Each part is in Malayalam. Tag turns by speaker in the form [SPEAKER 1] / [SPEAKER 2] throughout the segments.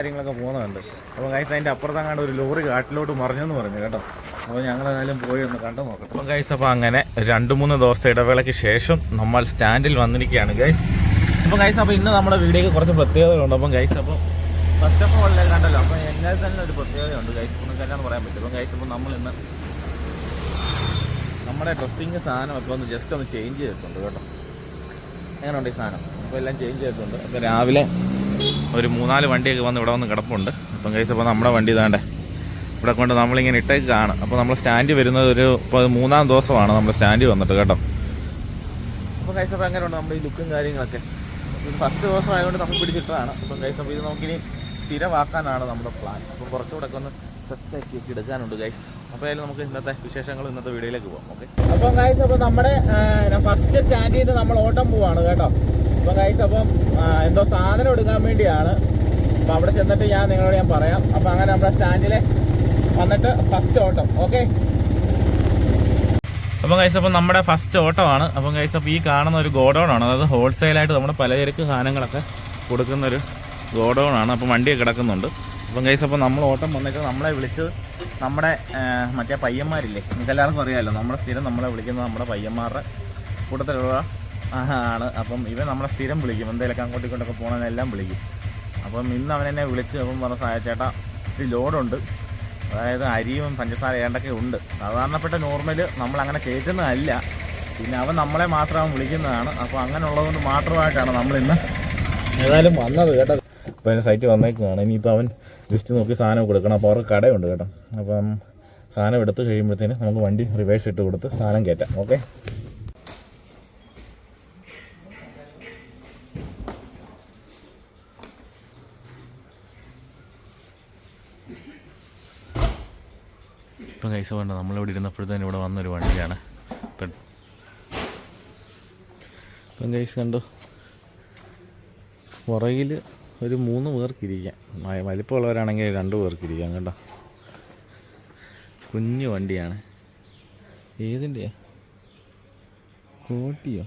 [SPEAKER 1] കാര്യങ്ങളൊക്കെ പോകുന്നുണ്ട് അപ്പോൾ ഗൈസ് അതിന്റെ അപ്പുറത്തങ്ങാണ്ട് ഒരു ലോറി കാട്ടിലോട്ട് മറിഞ്ഞെന്ന് പറഞ്ഞു കേട്ടോ. അപ്പോൾ ഞങ്ങൾ ഏതായാലും പോയി ഒന്ന് കണ്ടു നോക്കാം. അപ്പോൾ ഗൈസ് അപ്പോൾ അങ്ങനെ രണ്ട് മൂന്ന് ദിവസത്തെ ഇടവേളയ്ക്ക് ശേഷം നമ്മൾ സ്റ്റാൻഡിൽ വന്നിരിക്കുകയാണ് ഗൈസ് അപ്പോൾ ഗൈസ് അപ്പോൾ ഇന്ന് നമ്മുടെ വീഡിയോക്ക് കുറച്ച് പ്രത്യേകതകളുണ്ട്. അപ്പം ഗൈസ് അപ്പോൾ ഫസ്റ്റ് ഓഫ് ഓൾ കണ്ടല്ലോ അപ്പോൾ എന്നാൽ തന്നെ ഒരു പ്രത്യേകതയുണ്ട് ഗൈസ് ഒന്നും പറയാൻ പറ്റും. അപ്പം ഗൈസ് അപ്പോൾ നമ്മൾ ഇന്ന് നമ്മുടെ ഡ്രസ്സിങ് സാധനമൊക്കെ ഒന്ന് ജസ്റ്റ് ഒന്ന് ചേഞ്ച് ചെയ്തിട്ടുണ്ട് കേട്ടോ. എങ്ങനെയുണ്ട് ഈ സാധനം? അപ്പോൾ എല്ലാം ചേഞ്ച് ചെയ്തിട്ടുണ്ട്. അപ്പോൾ രാവിലെ ഒരു മൂന്നാൽ വണ്ടിയൊക്കെ വന്ന് ഇവിടെ വന്ന് കിടപ്പുണ്ട്. അപ്പം കഴിച്ച അപ്പോൾ നമ്മുടെ വണ്ടി ഇതാണ്ടേ. ഇവിടെ കൊണ്ട് നമ്മളിങ്ങനെ ഇട്ടേക്കാണ്. അപ്പോൾ നമ്മൾ സ്റ്റാൻഡ് വരുന്നത് ഒരു ഇപ്പോൾ മൂന്നാം ദിവസമാണ് നമ്മൾ സ്റ്റാൻഡ് വന്നിട്ട് കേട്ടോ. അപ്പോൾ കഴിച്ച് അപ്പോൾ എങ്ങനെയുണ്ട് നമ്മുടെ ഈ ലുക്കും കാര്യങ്ങളൊക്കെ? ഫസ്റ്റ് ദിവസം ആയതുകൊണ്ട് നമ്മൾ പിടിച്ചിട്ടതാണ്. അപ്പം കഴിച്ച് അപ്പോൾ ഇത് നമുക്കിനി സ്ഥിരമാക്കാനാണ് നമ്മുടെ പ്ലാൻ അപ്പോൾ കുറച്ചുകൂടെ ഒക്കെ ഒന്ന് സെറ്റാക്കി ഒക്കെ എടുക്കാനുണ്ട് ഗൈസ് അപ്പോൾ അതിൽ നമുക്ക് ഇന്നത്തെ വിശേഷങ്ങൾ ഇന്നത്തെ വീഡിയോയിലേക്ക് പോകാം ഓക്കെ അപ്പം ഗൈസ് അപ്പോൾ നമ്മുടെ ഫസ്റ്റ് സ്റ്റാൻഡ് ചെയ്ത് നമ്മൾ ഓട്ടം പോവാണ് കേട്ടോ. അപ്പം ഗൈസ് അപ്പം എന്തോ സാധനം എടുക്കാൻ വേണ്ടിയാണ്. അപ്പോൾ അവിടെ ചെന്നിട്ട് ഞാൻ നിങ്ങളോട് ഞാൻ പറയാം. അപ്പോൾ അങ്ങനെ നമ്മുടെ സ്റ്റാൻഡിലെ വന്നിട്ട് ഫസ്റ്റ് ഓട്ടം ഓക്കെ അപ്പം ഗൈസ് അപ്പം നമ്മുടെ ഫസ്റ്റ് ഓട്ടമാണ്. അപ്പം ഗൈസ് അപ്പം ഈ കാണുന്ന ഒരു ഗോഡൗൺ ആണ്. അതായത് ഹോൾസെയിലായിട്ട് നമ്മുടെ പലചരക്ക് സാധനങ്ങളൊക്കെ കൊടുക്കുന്ന ഒരു ഗോഡൗൺ ആണ്. അപ്പം വണ്ടിയൊക്കെ കിടക്കുന്നുണ്ട്. അപ്പം ഗൈസ് അപ്പം നമ്മൾ ഓട്ടം വന്നിട്ട് നമ്മളെ വിളിച്ചത് നമ്മുടെ മറ്റേ പയ്യന്മാരില്ലേ? നിങ്ങൾക്ക് എല്ലാവർക്കും അറിയാമല്ലോ നമ്മുടെ സ്ഥിരം നമ്മളെ വിളിക്കുന്നത് നമ്മുടെ പയ്യന്മാരുടെ കൂട്ടത്തിലുള്ള ആണ് അപ്പം ഇവൻ നമ്മളെ സ്ഥിരം വിളിക്കും. എന്തെങ്കിലുമൊക്കെ അങ്ങോട്ടും ഇങ്ങോട്ടൊക്കെ പോകണമെന്നെല്ലാം വിളിക്കും. അപ്പം ഇന്ന് അവൻ എന്നെ വിളിച്ച് അപ്പം പറഞ്ഞ ചേട്ടാ ഒരു ലോഡുണ്ട്. അതായത് അരിയും പഞ്ചസാര ഏണ്ടൊക്കെ ഉണ്ട്. സാധാരണപ്പെട്ട നോർമൽ നമ്മൾ അങ്ങനെ കയറ്റുന്നതല്ല പിന്നെ അവൻ നമ്മളെ മാത്രം അവൻ വിളിക്കുന്നതാണ്. അപ്പോൾ അങ്ങനെയുള്ളതുകൊണ്ട് മാത്രമായിട്ടാണ് നമ്മൾ ഇന്ന് ഏതായാലും വന്നത് കേട്ടോ. അപ്പോൾ അതിന്റെ സൈറ്റ് വന്നേക്കുകയാണ് ഇനിയിപ്പോൾ അവൻ ലിസ്റ്റ് നോക്കി സാധനം കൊടുക്കണം. അപ്പോൾ അവർക്ക് കടയുണ്ട് കേട്ടോ. അപ്പം സാധനം എടുത്ത് കഴിയുമ്പോഴത്തേന് നമുക്ക് വണ്ടി റിവേഴ്സ് ഇട്ട് കൊടുത്ത് സാധനം കയറ്റാം. ഓക്കെ കൈസ വേണ്ട. നമ്മളിവിടെ ഇരുന്നപ്പോഴത്തേന് ഇവിടെ വന്നൊരു വണ്ടിയാണ്. ഇപ്പം ഗൈസ് കണ്ടു? പുറകിൽ ഒരു മൂന്ന് പേർക്കിരിക്കാം. വലിപ്പമുള്ളവരാണെങ്കിൽ രണ്ട് പേർക്കിരിക്കാം കേട്ടോ. കുഞ്ഞു വണ്ടിയാണ്. ഏതിന്റെയാ കോട്ടിയോ?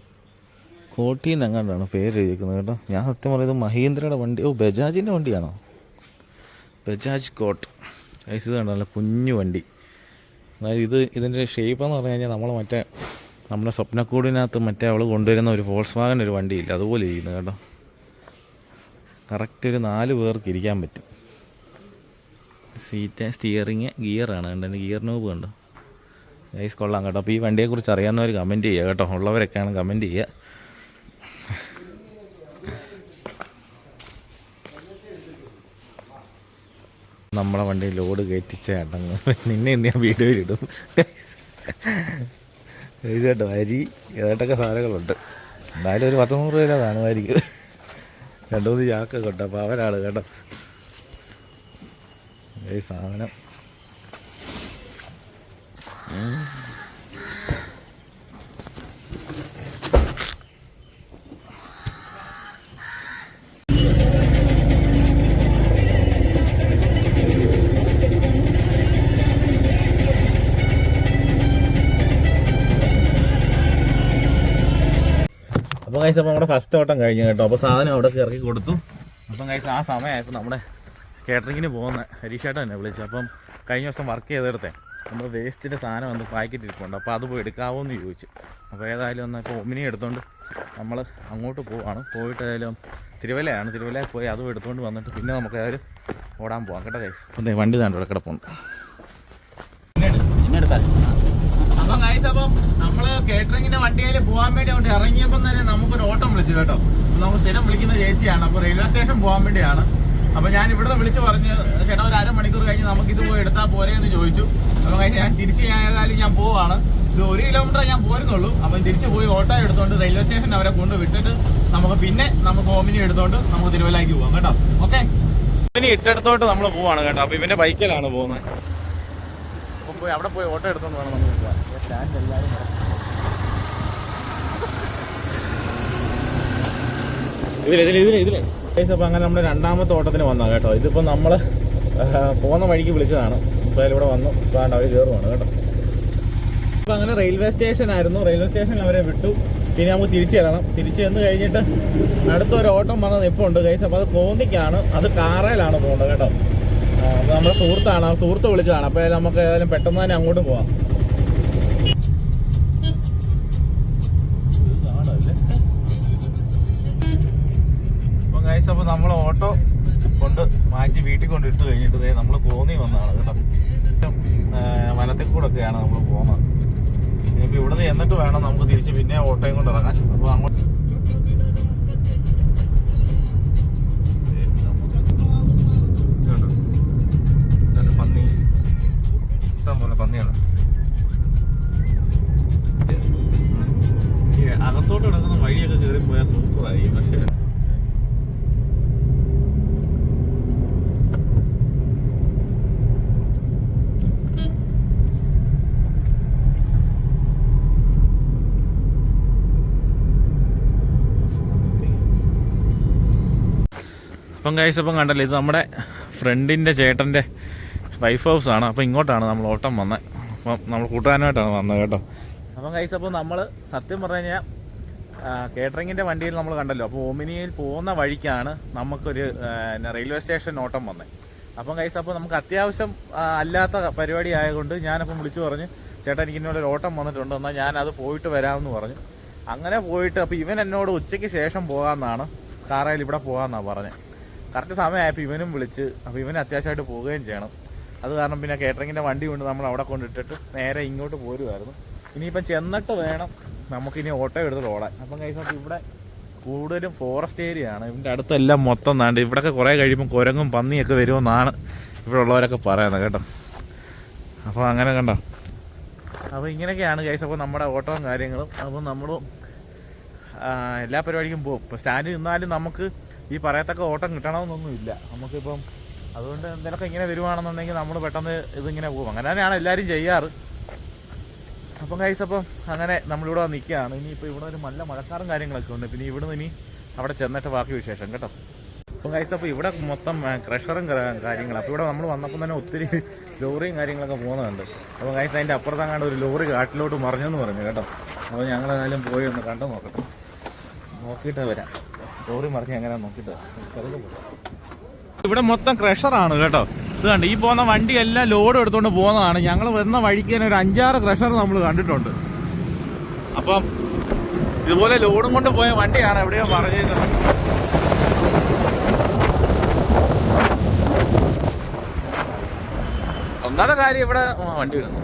[SPEAKER 1] കോട്ടിന്ന് എങ്ങാണ്ടാണ് പേര് എഴുതിയിരിക്കുന്നത് കേട്ടോ. ഞാൻ സത്യം പറയുന്നത് മഹീന്ദ്രയുടെ വണ്ടി. ഓ ബജാജിന്റെ വണ്ടിയാണോ? ബജാജ് കോട്ട്. ഐസ് കണ്ടല്ലോ കുഞ്ഞു വണ്ടി. അതായത് ഇത് ഇതിന്റെ ഷേപ്പ് എന്ന് പറഞ്ഞു കഴിഞ്ഞാൽ നമ്മൾ മറ്റേ നമ്മുടെ സ്വപ്നക്കൂടിനകത്ത് മറ്റേ അവൾ കൊണ്ടുവരുന്ന ഒരു ഫോൾസ് വാഗൻ ഒരു വണ്ടിയില്ല. അതുപോലെ ഇരിക്കുന്നു കേട്ടോ. കറക്റ്റ് ഒരു നാല് പേർക്ക് ഇരിക്കാൻ പറ്റും. സീറ്റ് സ്റ്റിയറിങ് ഗിയറാണ് കണ്ടോ? ഗിയർ നോബ് കണ്ടോ? ഗൈസ് കൊള്ളാം കേട്ടോ. അപ്പോൾ ഈ വണ്ടിയെക്കുറിച്ച് അറിയാവുന്നവർ കമന്റ് ചെയ്യുക കേട്ടോ. ഉള്ളവരൊക്കെയാണ് കമന്റ് ചെയ്യുക. നമ്മളെ വണ്ടി ലോഡ് കയറ്റിച്ച ചേട്ടങ്ങ് നിന്നെ ഇന്ന് ഞാൻ വീഡിയോയിൽ ഇടും. ഇത് അരി ഏതായിട്ടൊക്കെ സാധനങ്ങളുണ്ട്. എന്തായാലും ഒരു പത്ത് രൂപ കാണുമായിരിക്കും രണ്ടു മൂന്ന് ചാക്കൊക്കെ കേട്ടോ അപ്പോൾ അവരാണ് കേട്ടോ. ഈ സാധനം. അപ്പോൾ കൈസ് അപ്പോൾ നമ്മുടെ ഫസ്റ്റ് ഓട്ടം കഴിഞ്ഞു കേട്ടോ. അപ്പോൾ സാധനം അവിടെ ഇറക്കി കൊടുത്തു. അപ്പം കൈസ് ആ സമയമായപ്പോൾ നമ്മുടെ കേറ്ററിങ്ങിന് പോകുന്ന ഹരീഷേട്ടൻ എന്നെ വിളിച്ചു. അപ്പം കഴിഞ്ഞ ദിവസം വർക്ക് ചെയ്തെടുത്തേ. നമ്മൾ വേസ്റ്റിന്റെ സാധനം വന്ന് പാക്കറ്റ് ഇരിപ്പുണ്ട്. അപ്പോൾ അത് പോയി എടുക്കാവോ എന്ന് ചോദിച്ചു. അപ്പോൾ ഏതായാലും ഒന്ന് ഇപ്പോൾ ഒമിനി എടുത്തുകൊണ്ട് നമ്മൾ അങ്ങോട്ട് പോവാണ്. പോയിട്ട് ഏതായാലും തിരുവല്ലയാണ്. തിരുവല്ലയിൽ പോയി അതും എടുത്തുകൊണ്ട് വന്നിട്ട് പിന്നെ നമുക്ക് ഏതായാലും ഓടാൻ പോകാം കേട്ടോ കൈസ് വണ്ടി താണ്ട് പിന്നെ കിടപ്പുണ്ട്. അപ്പം ഗൈസ് അപ്പം നമ്മൾ കേറ്ററിങ്ങിന്റെ വണ്ടിയിൽ പോകാൻ വേണ്ടി അവിടെ ഇറങ്ങിയപ്പം തന്നെ നമുക്കൊരു ഓട്ടം വിളിച്ചു കേട്ടോ. നമുക്ക് നമ്മൾ സ്ഥിരം വിളിക്കുന്ന ചേച്ചിയാണ്. അപ്പോൾ റെയിൽവേ സ്റ്റേഷൻ പോകാൻ വേണ്ടിയാണ്. അപ്പൊ ഞാൻ ഇവിടുന്ന് വിളിച്ചു പറഞ്ഞ് ചേട്ടാ ഒരു അരമണിക്കൂർ കഴിഞ്ഞ് നമുക്ക് ഇത് പോയി എടുത്താൽ പോരെ എന്ന് ചോദിച്ചു. അപ്പൊ കഴിച്ച് ഞാൻ തിരിച്ച് ഞാൻ ഏതായാലും ഞാൻ പോവാണ്. ഇത് ഒരു കിലോമീറ്റർ ഞാൻ പോരുന്നുള്ളൂ. അപ്പം തിരിച്ച് പോയി ഓട്ടോ എടുത്തോണ്ട് റെയിൽവേ സ്റ്റേഷൻ അവരെ കൊണ്ട് വിട്ടിട്ട് നമുക്ക് പിന്നെ നമുക്ക് ഓമിനി എടുത്തോണ്ട് നമുക്ക് തിരുവല്ലേക്ക് പോവാം കേട്ടോ. ഓക്കെ ഇനി ഇട്ടെടുത്തോട്ട് നമ്മൾ പോവാണ് കേട്ടോ. അപ്പൊ ഇവന്റെ ബൈക്കിലാണ് പോകുന്നത്. അപ്പം പോയി അവിടെ പോയി ഓട്ടോ എടുത്തോണ്ട് വേണം നമ്മൾ പോകാൻ സ്റ്റാൻഡ് എല്ലാവരും ഇതിലെ ഇതിലെ ഇതിലെ ഇതിലെ. അപ്പോൾ അങ്ങനെ നമ്മുടെ രണ്ടാമത്തെ ഓട്ടത്തിന് വന്നാ കേട്ടോ. ഇതിപ്പോ നമ്മൾ പോകുന്ന വഴിക്ക് വിളിച്ചതാണ്. ഇപ്പോൾ ഇവിടെ വന്നു. ഇപ്പോൾ അവർ കയറുവാണ് കേട്ടോ. അപ്പോൾ അങ്ങനെ റെയിൽവേ സ്റ്റേഷൻ ആയിരുന്നു. റെയിൽവേ സ്റ്റേഷനിൽ അവരെ വിട്ടു. പിന്നെ നമുക്ക് തിരിച്ചു ചെല്ലണം. തിരിച്ചു ചെന്ന് കഴിഞ്ഞിട്ട് അടുത്തൊരു ഓട്ടം വന്ന നിപ്പുണ്ട് കൈസ് അപ്പോൾ അത് കോന്നിക്കാണ് അത് കാറയിലാണ് പോകേണ്ടത് കേട്ടോ. അപ്പോൾ നമ്മുടെ സുഹൃത്താണ്. സുഹൃത്ത് വിളിച്ചതാണ്. അപ്പോൾ നമുക്ക് ഏതായാലും പെട്ടെന്ന് തന്നെ അങ്ങോട്ട് പോവാം. അപ്പോൾ നമ്മൾ ഓട്ടോ കൊണ്ട് മാറ്റി വീട്ടിൽ കൊണ്ട് ഇട്ട് കഴിഞ്ഞിട്ട് നമ്മൾ കോന്നി വന്നതാണ് കേട്ടോ. വനത്തിൽ കൂടെ ഒക്കെയാണ് നമ്മൾ പോകുന്നത് ഇനിയിപ്പോൾ ഇവിടെ നിന്ന് എന്നിട്ട് വേണം നമുക്ക് തിരിച്ച് പിന്നെ ഓട്ടോയും കൊണ്ട് ഇറങ്ങാൻ. അപ്പോൾ അങ്ങോട്ട് അപ്പം കൈസ് അപ്പം കണ്ടല്ലോ ഇത് നമ്മുടെ ഫ്രണ്ടിന്റെ ചേട്ടന്റെ വൈഫ് ഹൗസ് ആണ്. അപ്പം ഇങ്ങോട്ടാണ് നമ്മൾ ഓട്ടം വന്നത് അപ്പം നമ്മൾ കൂട്ടുകാരനായിട്ടാണ് വന്നത് കേട്ടോ. അപ്പം കൈസ് അപ്പോൾ നമ്മൾ സത്യം പറഞ്ഞു കഴിഞ്ഞാൽ കേറ്ററിങ്ങിന്റെ വണ്ടിയിൽ നമ്മൾ കണ്ടല്ലോ. അപ്പോൾ ഓമിനിയിൽ പോകുന്ന വഴിക്കാണ് നമുക്കൊരു റെയിൽവേ സ്റ്റേഷൻ ഓട്ടം വന്നത് അപ്പം കൈസ് അപ്പോൾ നമുക്ക് അത്യാവശ്യം അല്ലാത്ത പരിപാടി ആയതുകൊണ്ട് ഞാനപ്പം വിളിച്ചു പറഞ്ഞു ചേട്ടാ എനിക്ക് ഇന്നോട് ഒരു ഓട്ടം വന്നിട്ടുണ്ട് എന്നാൽ ഞാൻ അത് പോയിട്ട് വരാമെന്ന് പറഞ്ഞു. അങ്ങനെ പോയിട്ട് അപ്പോൾ ഇവൻ എന്നോട് ഉച്ചയ്ക്ക് ശേഷം പോകാമെന്നാണ് കാറയിൽ ഇവിടെ പോകാമെന്നാണ് പറഞ്ഞത് കറക്റ്റ് സമയമായപ്പോൾ ഇവനും വിളിച്ച് അപ്പോൾ ഇവന് അത്യാവശ്യമായിട്ട് പോവുകയും ചെയ്യണം. അത് കാരണം പിന്നെ കേറ്ററിങ്ങിന്റെ വണ്ടി കൊണ്ട് നമ്മൾ അവിടെ കൊണ്ടിട്ടിട്ട് നേരെ ഇങ്ങോട്ട് പോരുമായിരുന്നു ഇനിയിപ്പം ചെന്നിട്ട് വേണം നമുക്കിനി ഓട്ടോ എടുത്തിട്ട് ഓടാൻ. അപ്പം കഴിച്ച് അപ്പോൾ ഇവിടെ കൂടുതലും ഫോറസ്റ്റ് ഏരിയ ആണ്. ഇതിന്റെ അടുത്തെല്ലാം മൊത്തം നാണ്ട് ഇവിടെയൊക്കെ കുറേ കഴിയുമ്പോൾ കുരങ്ങും പന്നിയൊക്കെ വരുമെന്നാണ് ഇവിടെ ഉള്ളവരൊക്കെ പറയുന്നത് കേട്ടോ. അപ്പോൾ അങ്ങനെ കണ്ടോ? അപ്പോൾ ഇങ്ങനെയൊക്കെയാണ് കേസ് അപ്പോൾ നമ്മുടെ ഓട്ടവും കാര്യങ്ങളും. അപ്പോൾ നമ്മളും എല്ലാ പരിപാടിക്കും പോകും. ഇപ്പോൾ സ്റ്റാൻഡിൽ നിന്നാലും നമുക്ക് ഈ പറയത്തക്ക ഓട്ടം കിട്ടണമെന്നൊന്നുമില്ല. നമുക്കിപ്പം അതുകൊണ്ട് എന്തെങ്കിലുമൊക്കെ ഇങ്ങനെ വരുവാണെന്നുണ്ടെങ്കിൽ നമ്മൾ പെട്ടെന്ന് ഇതിങ്ങനെ പോകും. അങ്ങനെ തന്നെയാണ് എല്ലാവരും ചെയ്യാറ്. അപ്പം കൈസ് അപ്പം അങ്ങനെ നമ്മളിവിടെ നിൽക്കുകയാണ്. ഇനിയിപ്പോൾ ഇവിടെ ഒരു നല്ല മഴക്കാറും കാര്യങ്ങളൊക്കെ ഉണ്ട്. പിന്നെ ഇവിടുന്ന് ഇനി അവിടെ ചെന്നിട്ട് ബാക്കി വിശേഷം കേട്ടോ. അപ്പം കൈസ് അപ്പോൾ ഇവിടെ മൊത്തം ക്രഷറും കാര്യങ്ങളും. അപ്പോൾ ഇവിടെ നമ്മൾ വന്നപ്പോൾ തന്നെ ഒത്തിരി ലോറിയും കാര്യങ്ങളൊക്കെ പോകുന്നുണ്ട്. അപ്പോൾ കൈസ് അതിന്റെ അപ്പുറത്തങ്ങാണ്ട് ഒരു ലോറി കാട്ടിലോട്ട് മറിഞ്ഞെന്ന് പറഞ്ഞു കേട്ടോ. അപ്പോൾ ഞങ്ങൾ ഏതായാലും പോയി ഒന്ന് കണ്ടു നോക്കട്ടെ. നോക്കിയിട്ട് വരാം. ലോറി മറിഞ്ഞ് എങ്ങനെ നോക്കിട്ട്. ഇവിടെ മൊത്തം ക്രഷറാണ് കേട്ടോ. ഇത് കണ്ട് ഈ പോകുന്ന വണ്ടി എല്ലാം ലോഡ് എടുത്തുകൊണ്ട് പോകുന്നതാണ്. ഞങ്ങൾ വരുന്ന വഴിക്ക് തന്നെ ഒരു അഞ്ചാറ് ക്രഷർ നമ്മൾ കണ്ടിട്ടുണ്ട്. അപ്പം ഇതുപോലെ ലോഡും കൊണ്ട് പോയ വണ്ടിയാണ് എവിടെയോ പറഞ്ഞിരുന്നത്. ഒന്നാമത്തെ കാര്യം ഇവിടെ വണ്ടി വരുന്നു.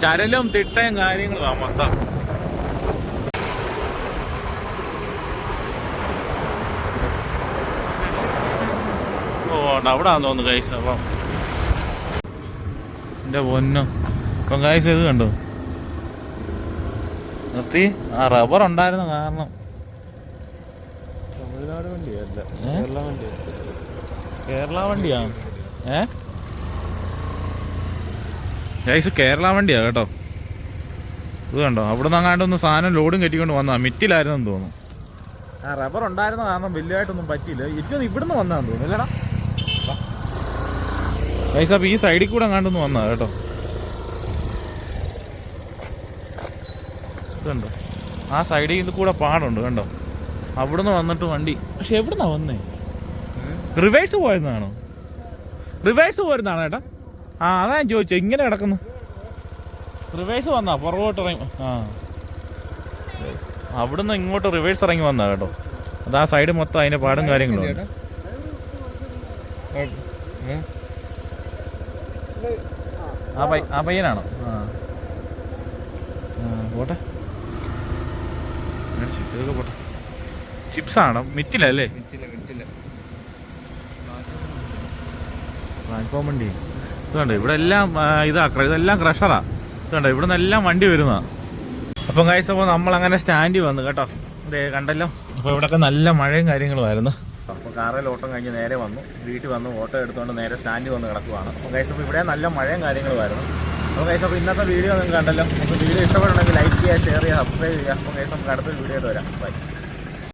[SPEAKER 1] ചരലും തിട്ടയും കാര്യങ്ങളും ആ മൊത്തം. ഉണ്ട് അവിടെ ആണെന്ന് തോന്നുന്നു ഗൈസ് അപ്പം. എന്റെ പൊന്നോ. അപ്പം ഗൈസ് ഇത് കണ്ടു? നിർത്തി. ആ റബ്ബർ ഉണ്ടായിരുന്ന കാരണം.
[SPEAKER 2] തമിഴ്നാട് വണ്ടിയല്ല? കേരള വണ്ടിയാ
[SPEAKER 1] കേരള വണ്ടിയാണ് ഏ? ഗൈസ് കേരള വണ്ടിയാ കേട്ടോ. ഇത് കണ്ടോ? അവിടെ നിന്ന് അങ്ങാണ്ട് ഒന്ന് സാധനം ലോഡും കെട്ടിക്കൊണ്ട് വന്നാ മിറ്റിലായിരുന്നെന്ന് തോന്നുന്നു. ആ റബ്ബർ ഉണ്ടായിരുന്ന കാരണം വലിയതായിട്ടൊന്നും പറ്റിയില്ല. ഏറ്റവും ഇവിടുന്ന് വന്നാന്ന് തോന്നുന്നു അല്ലടാ? ഗൈസ് ഈ സൈഡിൽ കൂടെ അങ്ങാണ്ടൊന്ന് വന്നാ കേട്ടോ. ഇതുണ്ടോ? ആ സൈഡിൽ ഇത് കൂടെ പാടുണ്ട് കണ്ടോ? അവിടുന്ന് വന്നിട്ട് വണ്ടി. പക്ഷെ എവിടുന്നാ വന്നേ? റിവേഴ്സ് പോയതാണോ? റിവേഴ്സ് പോരുന്നതാണോ ഏട്ടാ? ആ അതാ ഞാൻ ചോദിച്ചത് ഇങ്ങനെ കിടക്കുന്നു. റിവേഴ്സ് വന്നാ പുറകോട്ട് ഇറങ്ങി ആ. അവിടുന്ന് ഇങ്ങോട്ട് റിവേഴ്സ് ഇറങ്ങി വന്നാ കേട്ടോ. അത് ആ സൈഡ് മൊത്തം അതിന്റെ പാടും കാര്യങ്ങളും. ആ പയ്യ ആ പയ്യനാണോ? ആ. പോട്ടെ. ഇതൊക്കെ പോട്ടെ. ചിപ്സ് ആണോ? മിറ്റിലല്ലേ
[SPEAKER 2] അല്ലേ?
[SPEAKER 1] പ്ലാറ്റ്ഫോം വണ്ടി. ഇതുണ്ട് ഇവിടെ എല്ലാം ആ, ഇതാ ഇതെല്ലാം ക്രഷറാ ഇതുണ്ട് ഇവിടെ നിന്നെല്ലാം വണ്ടി വരുന്നതാ. അപ്പം കാഴ്ച അപ്പോൾ നമ്മൾ അങ്ങനെ സ്റ്റാൻഡിൽ വന്നു കേട്ടോ. ഇതേ കണ്ടല്ലോ? അപ്പോൾ ഇവിടെയൊക്കെ നല്ല മഴയും കാര്യങ്ങളുമായിരുന്നു കാറിൽ ഓട്ടം കഴിഞ്ഞ് നേരെ വന്നു. വീട്ടിൽ വന്നു ഓട്ടോ എടുത്തുകൊണ്ട് നേരെ സ്റ്റാൻഡിൽ വന്ന് കിടക്കുവാണ്. അപ്പോൾ കൈസ് അപ്പോൾ ഇവിടെ നല്ല മഴയും കാര്യങ്ങളുമായിരുന്നു അപ്പോൾ കൈസ് അപ്പോൾ ഇന്നത്തെ വീഡിയോ നിങ്ങൾക്ക് കണ്ടല്ലോ. അപ്പോൾ വീഡിയോ ഇഷ്ടപ്പെടണമെങ്കിൽ ലൈക്ക് ചെയ്യുക ഷെയർ ചെയ്യുക സബ്സ്ക്രൈബ് ചെയ്യുക. അപ്പോൾ കൈസ് നമുക്ക് അടുത്ത വീഡിയോ വരാം. ബൈ